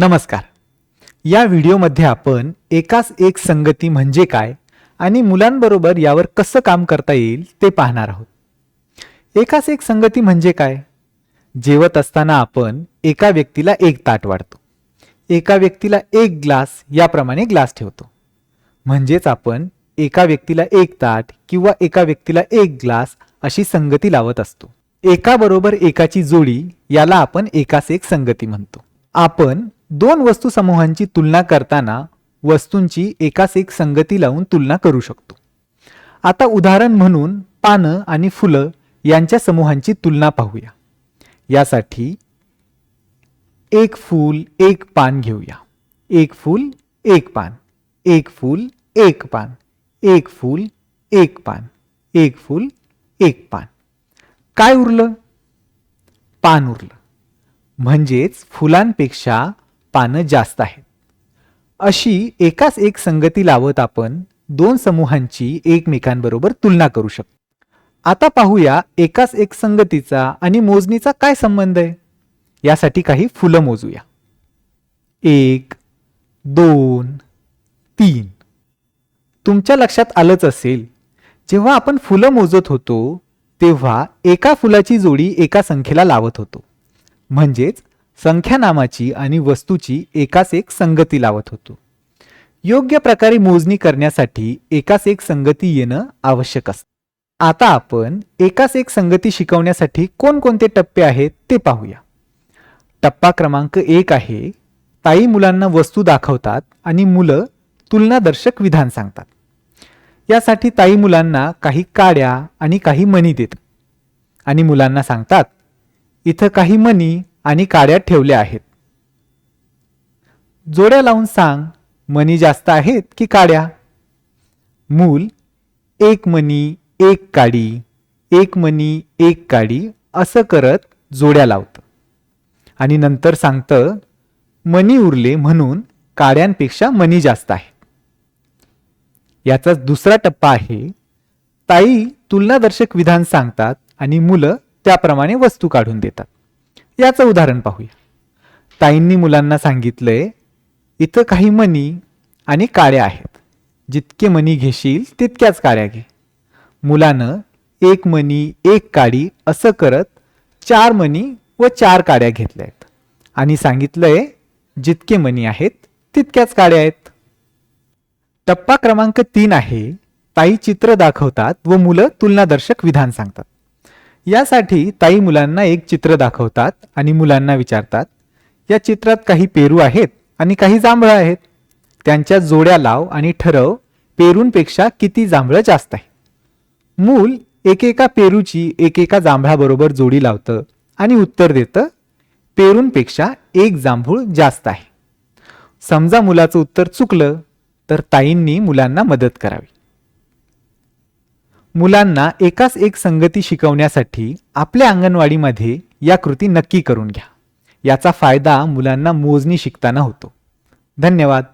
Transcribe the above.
नमस्कार. या व्हिडिओमध्ये आपण एकास एक संगती म्हणजे काय आणि मुलांबरोबर यावर कसं काम करता येईल ते पाहणार आहोत. एकास एक संगती म्हणजे काय? जेवत असताना आपण एका व्यक्तीला एक ताट वाढतो. एका व्यक्तीला एक ग्लास याप्रमाणे ग्लास ठेवतो. म्हणजेच आपण एका व्यक्तीला एक ताट किंवा एका व्यक्तीला एक ग्लास अशी संगती लावत असतो. एकाबरोबर एकाची जोडी याला आपण एकास एक संगती म्हणतो. आपण दोन वस्तू समूहांची तुलना करताना वस्तूंची एकाच एक संगती लावून तुलना करू शकतो. आता उदाहरण म्हणून पानं आणि फुलं यांच्या समूहांची तुलना पाहूया. यासाठी एक फूल एक पान घेऊया. एक फूल एक पान. एक फूल एक पान. एक फूल एक पान. एक फूल एक पान. काय उरलं? पान उरलं. म्हणजेच फुलांपेक्षा पानं जास्त आहेत. अशी एकाच एक संगती लावत आपण दोन समूहांची एकमेकांबरोबर तुलना करू शकतो. आता पाहूया एकाच एक संगतीचा आणि मोजणीचा काय संबंध आहे? यासाठी काही फुलं मोजूया. एक दोन तीन. तुमच्या लक्षात आलंच असेल जेव्हा आपण फुलं मोजत होतो तेव्हा एका फुलाची जोडी एका संख्येला लावत होतो. म्हणजेच संख्या नामाची आणि वस्तूची एकाच एक संगती लावत होतो. योग्य प्रकारे मोजणी करण्यासाठी एकाच एक संगती येणं आवश्यक असतं. आता आपण एकाच एक संगती शिकवण्यासाठी कोणकोणते टप्पे आहेत ते पाहूया. टप्पा क्रमांक एक आहे ताई मुलांना वस्तू दाखवतात आणि मुलं तुलनादर्शक विधान सांगतात. यासाठी ताई मुलांना काही काड्या आणि काही मणी देतात. आणि मुलांना सांगतात इथं काही मणी आणि काड्या ठेवल्या आहेत. जोड्या लावून सांग मनी जास्त आहेत की काड्या? मूल एक मणी एक काडी एक मणी एक काडी असं करत जोड्या लावतं. आणि नंतर सांगतं मनी उरले म्हणून काड्यांपेक्षा मणी जास्त आहे. याचा दुसरा टप्पा आहे ताई तुलनादर्शक विधान सांगतात आणि मुलं त्याप्रमाणे वस्तू काढून देतात. याचं उदाहरण पाहूया. ताईंनी मुलांना सांगितलंय इथं काही मणी आणि काड्या आहेत. जितके मणी घेशील तितक्याच काड्या घे. मुलानं एक मणी एक काडी असं करत चार मणी व चार काड्या घेतल्या आहेत आणि सांगितलंय जितके मणी आहेत तितक्याच काड्या आहेत. टप्पा क्रमांक तीन आहे ताई चित्र दाखवतात व मुलं तुलनादर्शक विधान सांगतात. यासाठी ताई मुलांना एक चित्र दाखवतात आणि मुलांना विचारतात या चित्रात काही पेरू आहेत आणि काही जांभळं आहेत? त्यांच्या जोड्या लाव आणि ठरव पेरूंपेक्षा किती जांभळं जास्त आहे? मूल एकेका पेरूची एकेका जांभळाबरोबर जोडी लावतं आणि उत्तर देतं पेरूंपेक्षा एक जांभूळ जास्त आहे. समजा मुलाचं उत्तर चुकलं तर ताईंनी मुलांना मदत करावी. मुलांना एकाच एक संगती शिकवण्यासाठी आपल्या अंगणवाडीमध्ये या कृती नक्की करून घ्या. याचा फायदा मुलांना मोजणी शिकताना होतो. धन्यवाद.